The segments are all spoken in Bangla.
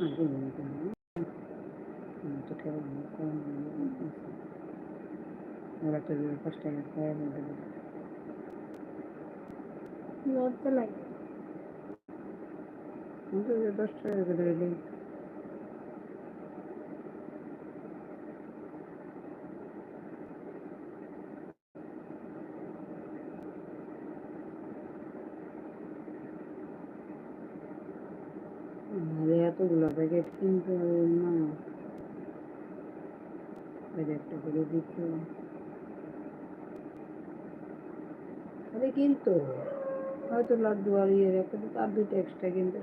পাঁচ টাকা খাওয়া দেবে লজ্জা লাগে দশ টাকা করে এলে আরে একটা করে কিন্তু, হয়তো লাড্ডু আর ইয়ে তার দুটো এক্সট্রা কিনতে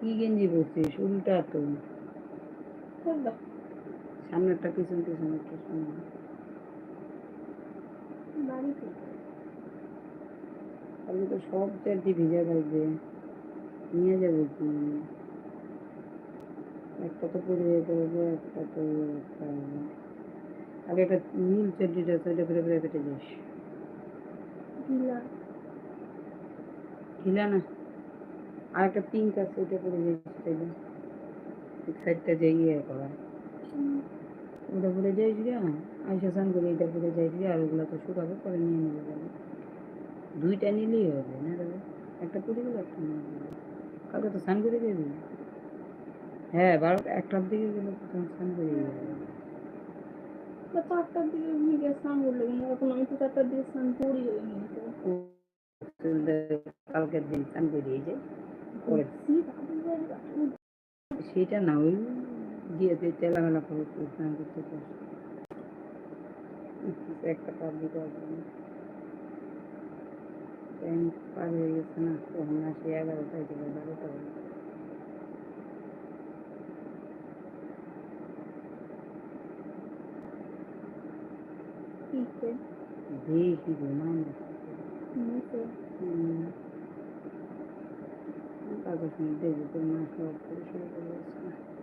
কি গেঞ্জি পরছিস? উল্টা তো। সামনেরটা পিছন পিছন একটা সামনে। বাড়িতে। তাহলে তো সব চারটি ভিজা থাকবে নিয়ে যাব কি? একটা তো পরে যেতে হবে একটা তো একটা আগে একটা নীল চারটিটা আছে ওইটা করে করে কেটে যাস খিলা না? আর একটা পিঙ্ক আছে ওইটা পরে যাস তাইলে এক সাইডটা যে ইয়ে করা। ওটা পরে যাইস গা আইসা স্নান করে এটা পরে যাইস গা আর ওগুলো তো শুকাবে পরে নিয়ে নেবে যাবে। দুইটা নিলেই হবে না দাদা? একটা পরে গেলে একটা নিয়ে নেবে কালকে তো স্নান করে যাবি হ্যাঁ বারো একটার দিকে গেলে তো তখন স্নান করে বা চারটার দিকে ভিগে স্নান করলে কিন্তু এখন আমি তো চারটার দিকে স্নান করি কালকের দিন স্নান করে দিয়ে যাই সেটা না ওই গিয়ে তেলামেলা করে স্নান করতে একটা পার দিতে হবে না টাইম পার হয়ে গেছে না তখন আসে এগারোটায় থেকে বারোটা হবে শীতে দেখি ঘুমাই না নিচে কাগজ মধ্যে দেখি তো মা সব করে শুরু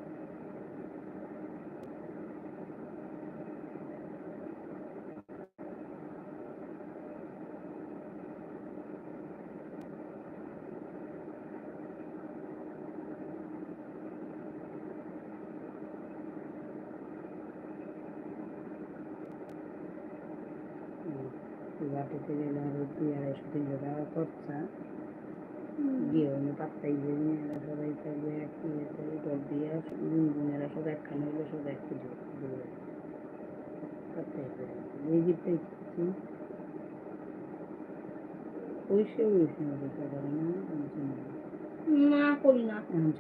দিয়েছে বাটিতে গেলে আড়াইশো তিনশো টাকা খরচা পাত্তাই মেয়েরা সবাই থাকবে এক ইয়েতে দিয়ে সব একখানে হলে সব এক পাত্তাই করে এই দিতে পারে না না করি না। এখন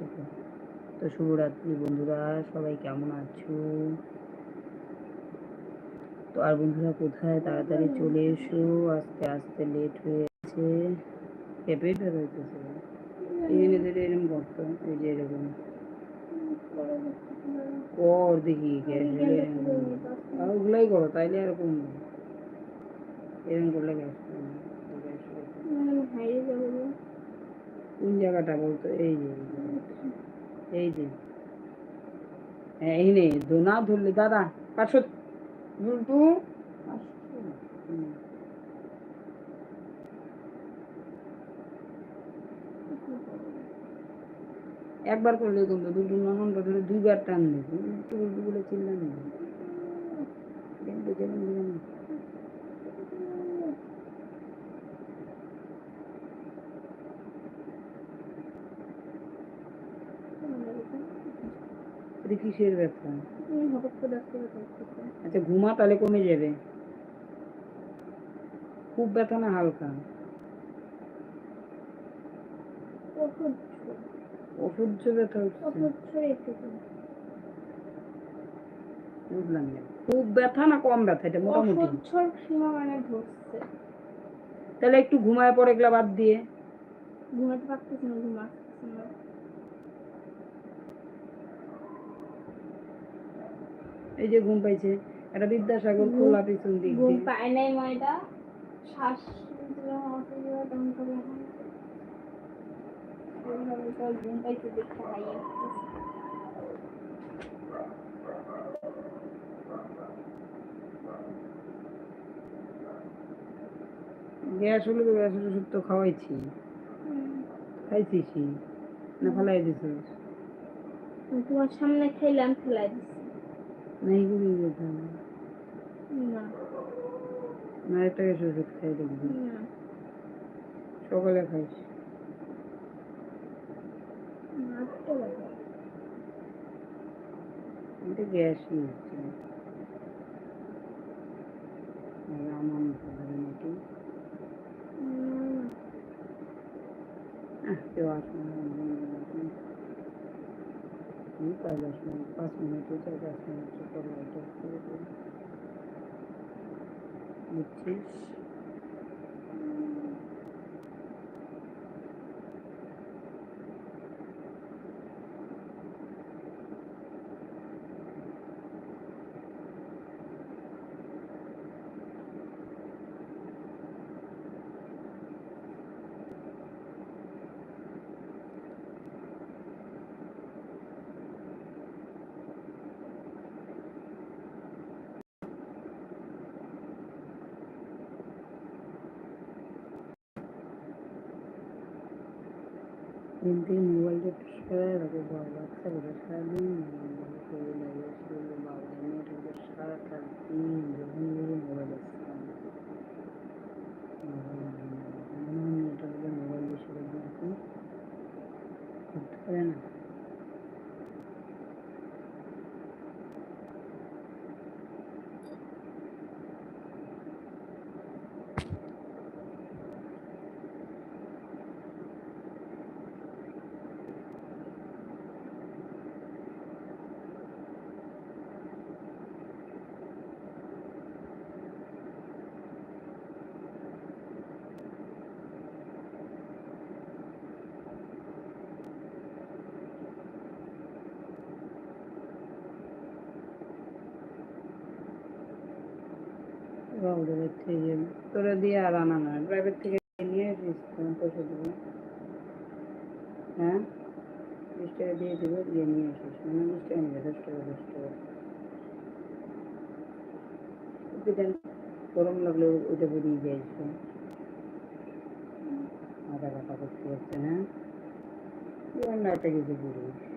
তো শুভরাত্রি বন্ধুরা সবাই কেমন আছো? তো আর বন্ধুরা, কোথায়? তাড়াতাড়ি চলে এসো। আস্তে আস্তে লেট হয়ে গেছে। পেঁপে বের হইতেছে এখানে ধরে এরকম করতো এই যে এরকম। কর দেখি আর ওগুলাই করো, তাইলে এরকম এরকম করলে গ্যাস কোন জায়গাটা বলতো? এই যে এই যে। হ্যাঁ এই নে, দোনা ধরলে, দাদা পাঁচশো দুটো হুম। একবার করলে কিন্তু দুটো নননটা ধরে দুইবার টান দেবে উল্টো বলে চিল্লান এটা কিসের ব্যথা? দেখাচ্ছি আচ্ছা ঘুমা তাহলে কমে যাবে। খুব ব্যথা না হালকা? অসহ্য ব্যথা বুঝলাম না। খুব ব্যথা না কম ব্যথা? এটা মোটামুটি। সীমা মানে ধরছে। তাহলে একটু ঘুমায় পড়ে এগুলা বাদ দিয়ে। ঘুমাতে পারতেছি না ঘুম আসতেছে না এই যে ঘুম পাইছে একটা বিদ্যাসাগর খোলা পিছন দিক ঘুম পায় নাই ময়দা শ্বাস ঘুম দেখতে গ্যাস হলে তো গ্যাসের ওষুধ তো খাওয়াইছি। খাইছিস না ফেলাই দিছিস? তোমার সামনে খাইলাম ফেলাই দিছি। না এগুলি যেতাম না না একটা গ্যাসের ওষুধ খাই দেখবি সকালে খাইস। এটা গ্যাসই হচ্ছে আমার মতো ধরে নাকি কেউ আসবে। এই কাজ আসবে না, পাঁচ মিনিট চার পাঁচ minute Binti Muwallit Shah Abu Bakr Ghazali Mansoor Yasir Mawlana Raja Shah Kalki Johani Muwal Islam Mansoor Muwallit Shah Abu Bakr Ghazali তোরা দিয়ে আর আনা না প্রাইভেট থেকে নিয়ে পয়সা দেবো। হ্যাঁ? দিয়ে নিয়ে আসিস। মানে বিশ টাকা গরম লাগলে ওইটা বেরিয়ে সে মাথা কাটা করতে হ্যাঁ তুই অন্য একটা কিছু করিস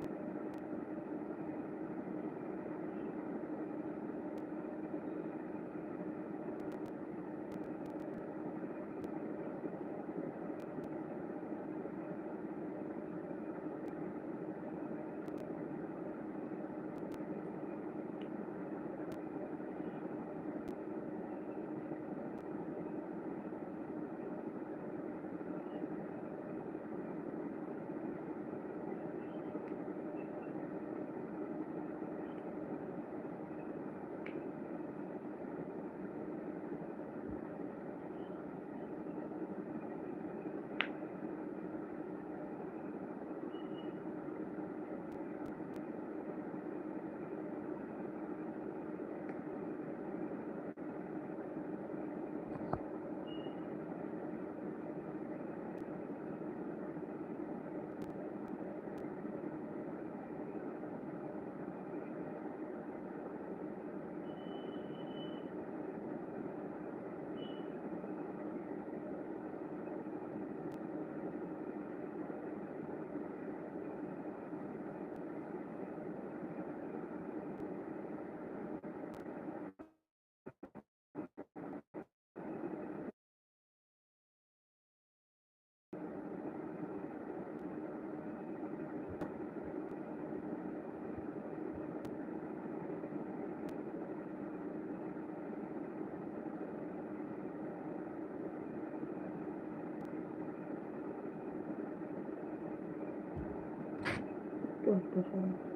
চলতে সব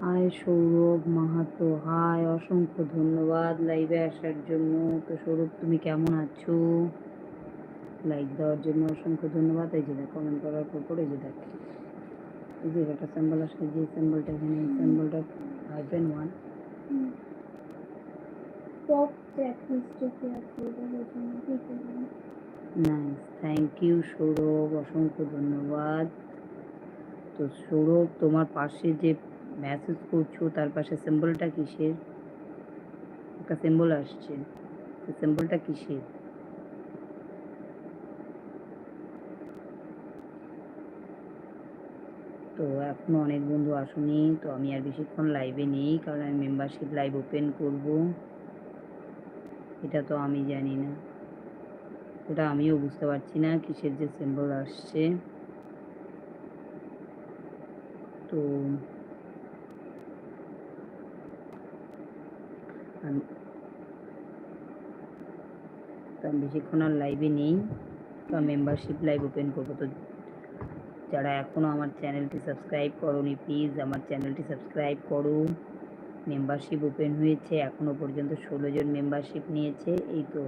হাই সৌরভ মাহাতো হাই অসংখ্য ধন্যবাদ লাইভে আসার জন্য। তো সৌরভ তুমি কেমন আছো? লাইক দেওয়ার জন্য অসংখ্য ধন্যবাদ। এই যে দেখ কমেন্ট করার পর পরে যে দেখ। এই যে একটা সিম্বল আসলে যে সিম্বলটা এখানে এই সিম্বলটা hyphen one nice thank you Sourav অসংখ্য ধন্যবাদ। তো সৌরভ তোমার পাশে যে মেসেজ করছ, তার পাশে সিম্বলটা কিসের? একটা সিম্বল আসছে। সিম্বলটা কিসের? তো এখনও অনেক বন্ধু আসুনি, তো আমি আর বেশিক্ষণ লাইভে নেই, কারণ আমি মেম্বারশিপ লাইভ ওপেন করব। এটা তো আমি জানি না। ওটা আমিও বুঝতে পারছি না, কিসের যে সিম্বল আসছে। তো আমি তো আমি বেশিক্ষণ আর লাইভে নেই। তো মেম্বারশিপ লাইভ ওপেন করব। তো যারা এখনও আমার চ্যানেলটি সাবস্ক্রাইব করোনি প্লিজ আমার চ্যানেলটি সাবস্ক্রাইব করো। মেম্বারশিপ ওপেন হয়েছে এখনও পর্যন্ত ষোলো জন মেম্বারশিপ নিয়েছে। এই তো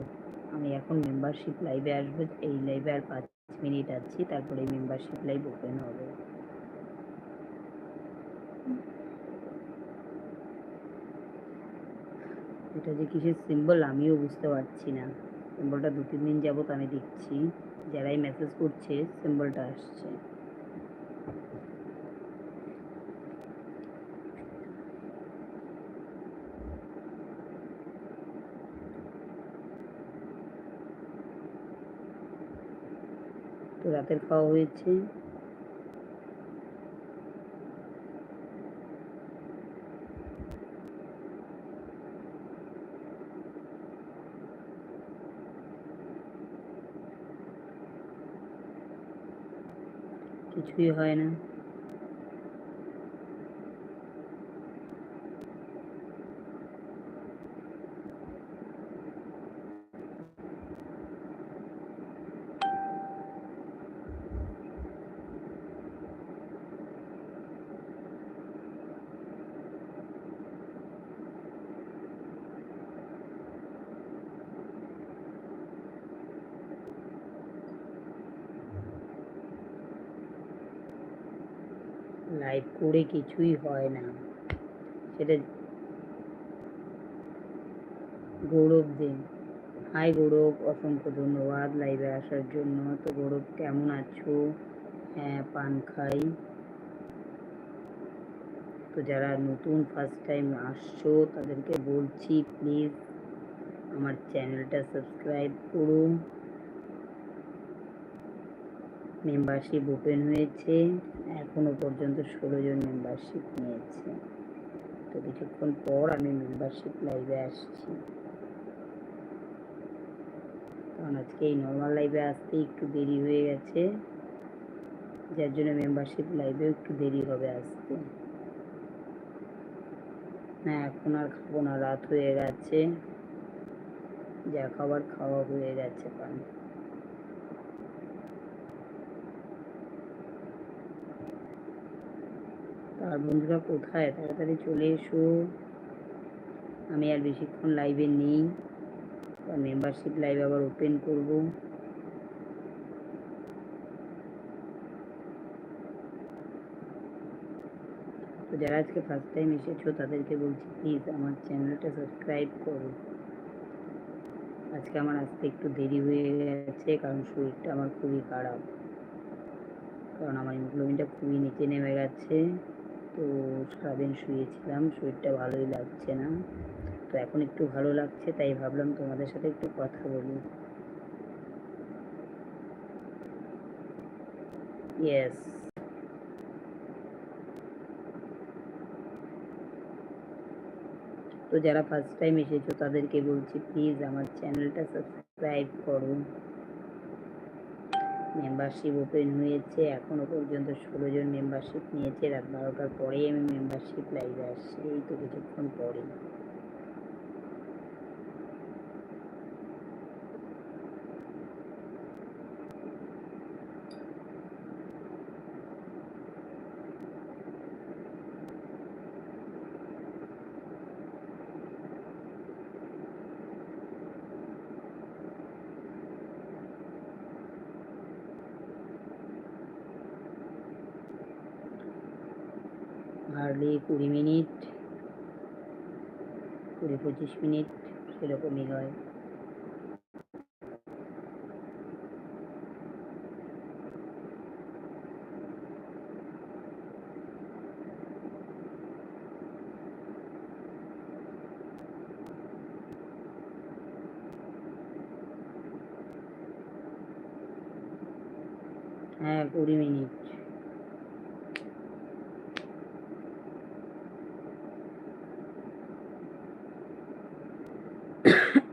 আমি এখন মেম্বারশিপ লাইভে আসব। এই লাইভে আর পাঁচ মিনিট আছি, তারপরে মেম্বারশিপ লাইভ ওপেন হবে। এটা যে কিসের সিম্বল আমিও বুঝতে পারছি না। সিম্বলটা দু তিন দিন যাবত আমি দেখছি, যারাই মেসেজ করছে সিম্বলটা আসছে। তো রাতের খাওয়া হয়েছে। কিছুই হয় না লাইভ করে কিছুই হয় না। সেটা গৌরব দিন হাই গৌরব, অসংখ্য ধন্যবাদ লাইভে আসার জন্য। তো গৌরব, কেমন আছো? হ্যাঁ পান খাই। তো যারা নতুন ফার্স্ট টাইম আসছো, তাদেরকে বলছি প্লিজ আমার চ্যানেলটা সাবস্ক্রাইব করুন মেম্বারশিপ ওপেন হয়েছে। এখনও পর্যন্ত ষোলো জন মেম্বারশিপ নিয়েছে। তো কিছুক্ষণ পর আমি মেম্বারশিপ লাইভে আসছি। কারণ আজকে এই নর্মাল লাইভে আসতে একটু দেরি হয়ে গেছে। যার জন্য মেম্বারশিপ লাইভেও একটু দেরি হবে আসতে। না, এখন আর খাব না, রাত হয়ে গেছে। যা খাবার খাওয়া হয়ে গেছে পান। আর বন্ধুরা কোথায়? তাড়াতাড়ি চলে এসো। আমি আর বেশিক্ষণ লাইভে নেই। মেম্বারশিপ লাইভ আবার ওপেন করব। তো যারা আজকে ফার্স্ট টাইম এসেছ, তাদেরকে বলছি প্লিজ আমার চ্যানেলটা সাবস্ক্রাইব করো। আজকে আমার আসতে একটু দেরি হয়ে গেছে, কারণ শরীরটা আমার খুবই খারাপ। কারণ আমার হিমোগ্লোবিনটা খুবই নিচে নেমে গেছে। তো সারাদিন শুয়েছিলাম, শরীরটা ভালোই লাগছে না। তো এখন একটু ভালো লাগছে, তাই ভাবলাম তোমাদের সাথে একটু কথা বলি। ইয়েস তো যারা ফার্স্ট টাইম এসেছ, তাদেরকে বলছি প্লিজ আমার চ্যানেলটা সাবস্ক্রাইব করো। মেম্বারশিপ ওপেন হয়েছে এখনও পর্যন্ত ষোলো জন মেম্বারশিপ নিয়েছে, রাত বারোটার পরেই আমি মেম্বারশিপ লাইভে আসছি, এই তো কিছুক্ষণ পরে হার্ডলি কুড়ি মিনিট কুড়ি পঁচিশ মিনিট সেরকমই হ্যাঁ কুড়ি মিনিট তো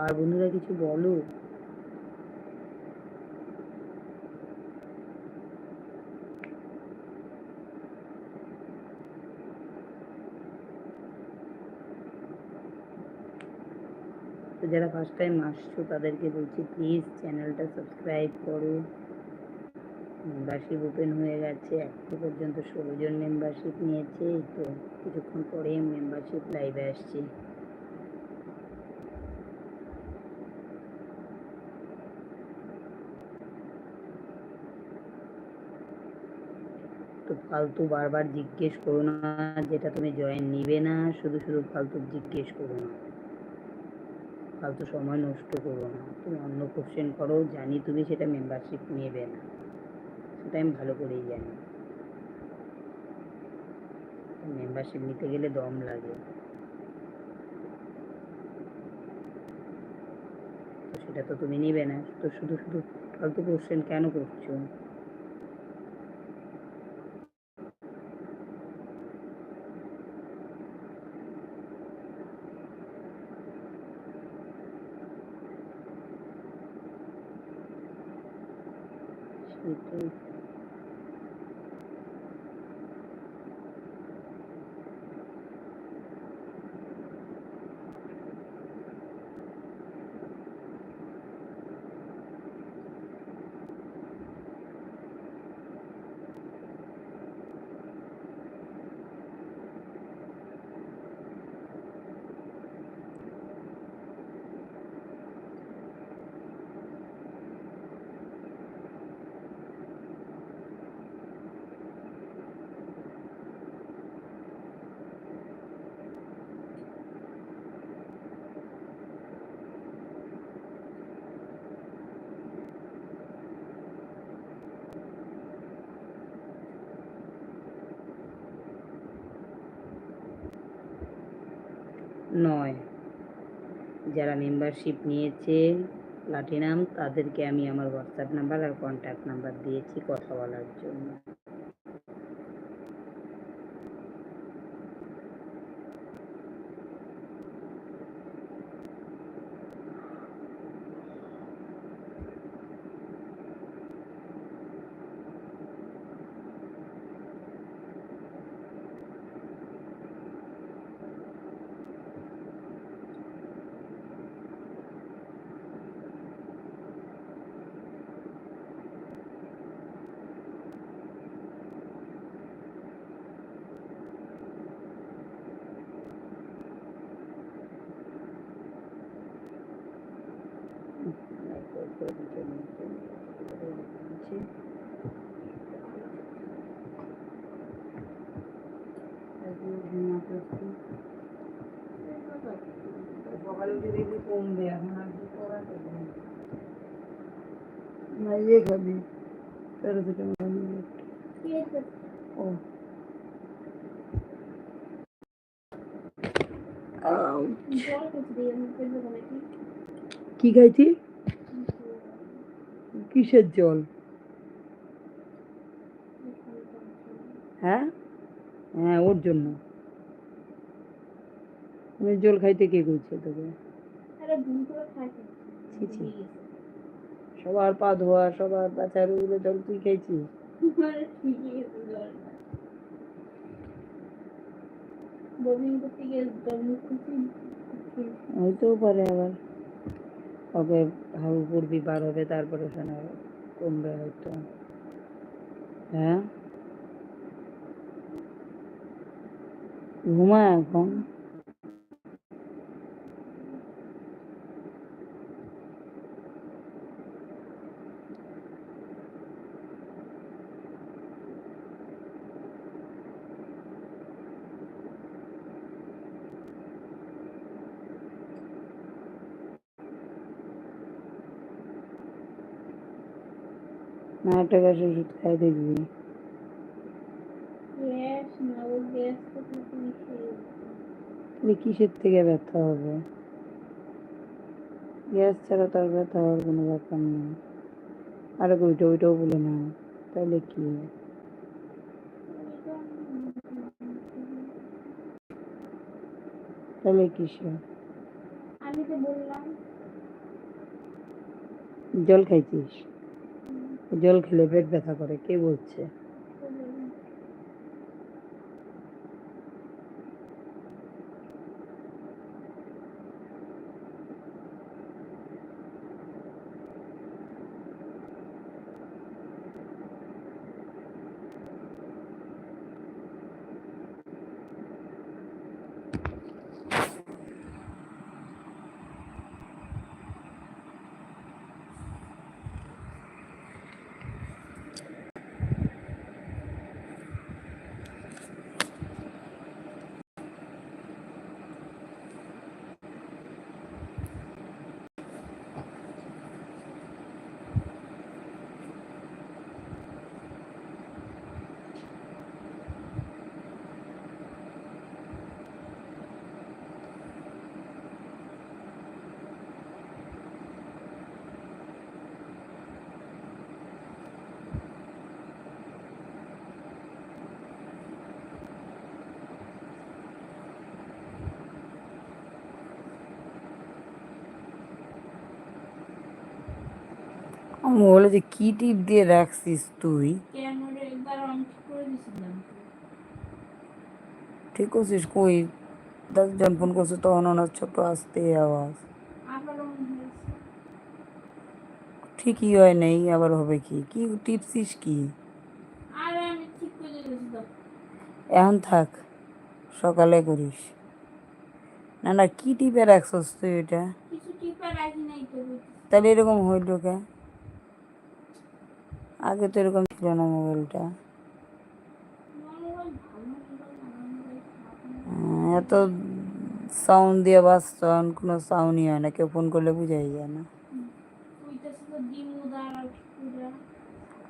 আর বন্ধুরা কিছু বলো তো যারা ফার্স্ট টাইম আসছো, তাদেরকে বলছি প্লিজ চ্যানেলটা সাবস্ক্রাইব করো। মেম্বারশিপ ওপেন হয়ে গেছে, এখনও পর্যন্ত ষোলো জন মেম্বারশিপ নিয়েছে, তো কিছুক্ষণ পরে মেম্বারশিপ লাইভে আসছে। তো ফালতু বারবার জিজ্ঞেস করো না, যেটা তুমি জয়েন নিবে না, শুধু শুধু ফালতু জিজ্ঞেস করো না। ফালতু সময় নষ্ট করো না। তুমি অন্য কোশ্চেন করো, জানি তুমি সেটা মেম্বারশিপ নেবে না। সেটা আমি ভালো করেই জানি। মেম্বারশিপ নিতে গেলে দম লাগে। তো সেটা তো তুমি নিবে না। তো শুধু শুধু ফালতু কোশ্চেন কেন করছ? Itu. নয়। যারা মেম্বারশিপ নিয়েছে প্লাটিনাম তাদেরকে আমি আমার হোয়াটসঅ্যাপ নাম্বার আর কন্ট্যাক্ট নাম্বার দিয়েছি কথা বলার জন্য। সকালে উঠে দেখবি কমবে এখন আর কি করা যাবে না। না ইয়ে খাবি প্যারাসিটামল নিয়ে একটু। ও কি খাইছি কিসের জল? হ্যাঁ? হ্যাঁ ওর জন্য। ওই জল খাইতে কে করছে তোকে। সবার পা ধোয়া সবার বাচ্চার ওগুলো জল তুই খাইছিস? হইতেও পারে আবার। ওকে উপর পড়বি বার হবে তারপরে ওখানে কমবে হয়তো। হ্যাঁ? ঘুমা এখন না একটা গ্যাস ওষুধ খাই দেখবি তুমি তাহলে কিসের থেকে ব্যথা হবে? গ্যাস ছাড়া তো আর ব্যথা হওয়ার কোনো ব্যাপার নেই। আর ওইটা ওইটাও বলে না। তাহলে কি? তাহলে কিসে? আমি তো বললাম। জল খাইছিস? জল খেলে পেট ব্যথা করে কে বলছে তো বললাম। আমি বলে যে কি টিপ দিয়ে রাখছিস তুই? ঠিক করছিস কই? দশজন ফোন করছে তখন ওনার ছোট আসতে আওয়াজ। ঠিকই হয় নাই আবার হবে কি? কি টিপসিস কি? এখন থাক সকালে করিস। না না কি টিপে রাখছস তুই এটা। তাহলে এরকম হইল কে? আগে তো এরকম ছিল না মোবাইলটা। উম, এত সাউন্ড দিয়ে বাজছ কোনো সাউন্ডই হয় না কেউ ফোন করলে বুঝাই যায় না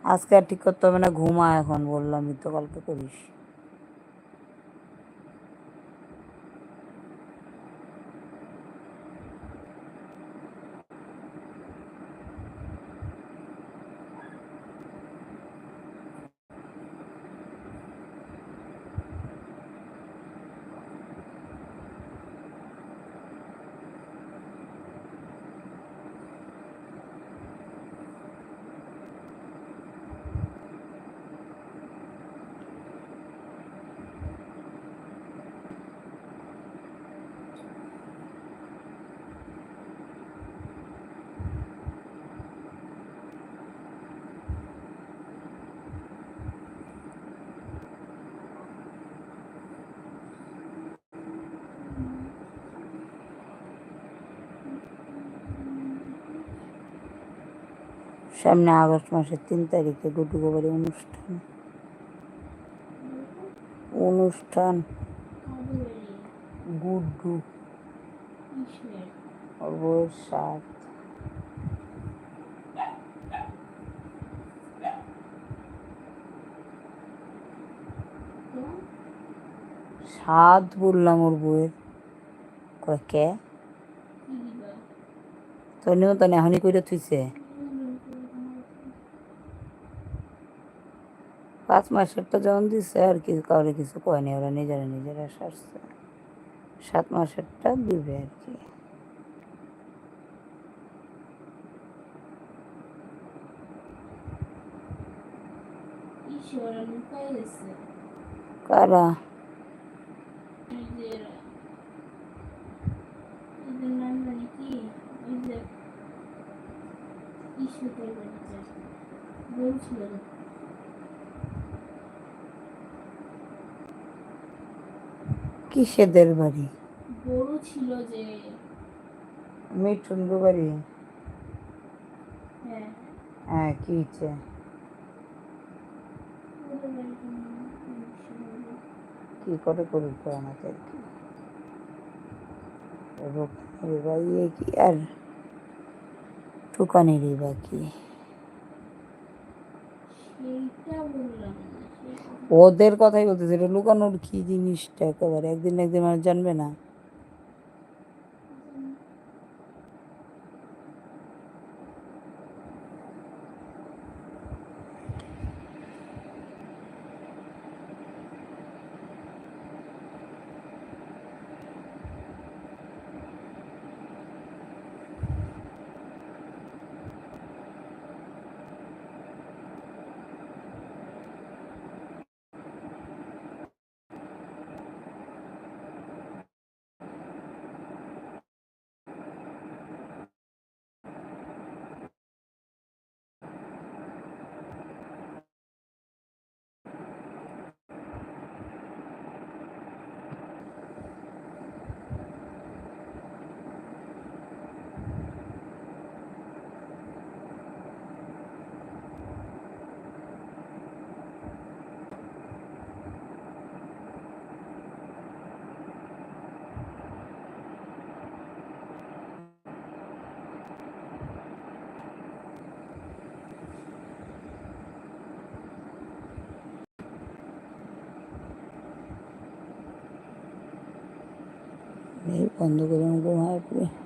আজকে আর ঠিক করতে হবে না ঘুমা এখন বললাম তো কালকে করিস সামনে আগস্ট মাসের তিন তারিখে গুড্ডু গোবারি অনুষ্ঠান। অনুষ্ঠান। গুড্ডু। সাত সাত বললাম ওর বইয়ের কে? তোর নিমন্ত্রণ এখনই করে থুইছে। পাঁচ মাসেরটা যখন দিচ্ছে আর কি, কাউরে কিছু কয়নি, ওরা নিজেরা নিজেরা সারছে। সাত মাসেরটা দিবে আর কি। কারা? ইস্যু করবেন কিসেদের বাড়ি? ছিল যে। মিঠুন বাড়ি? হ্যাঁ। হ্যাঁ কি হচ্ছে। কি করে করুক তো আমাকে আর কি? আর টুকানেরই বাকি? সেইটা বললাম ওদের কথাই বলতেছে এটা লুকানোর কি জিনিসটা একেবারে? একদিন একদিন মানুষ জানবে না। এই বন্ধ করে ঘুমায় পড়ে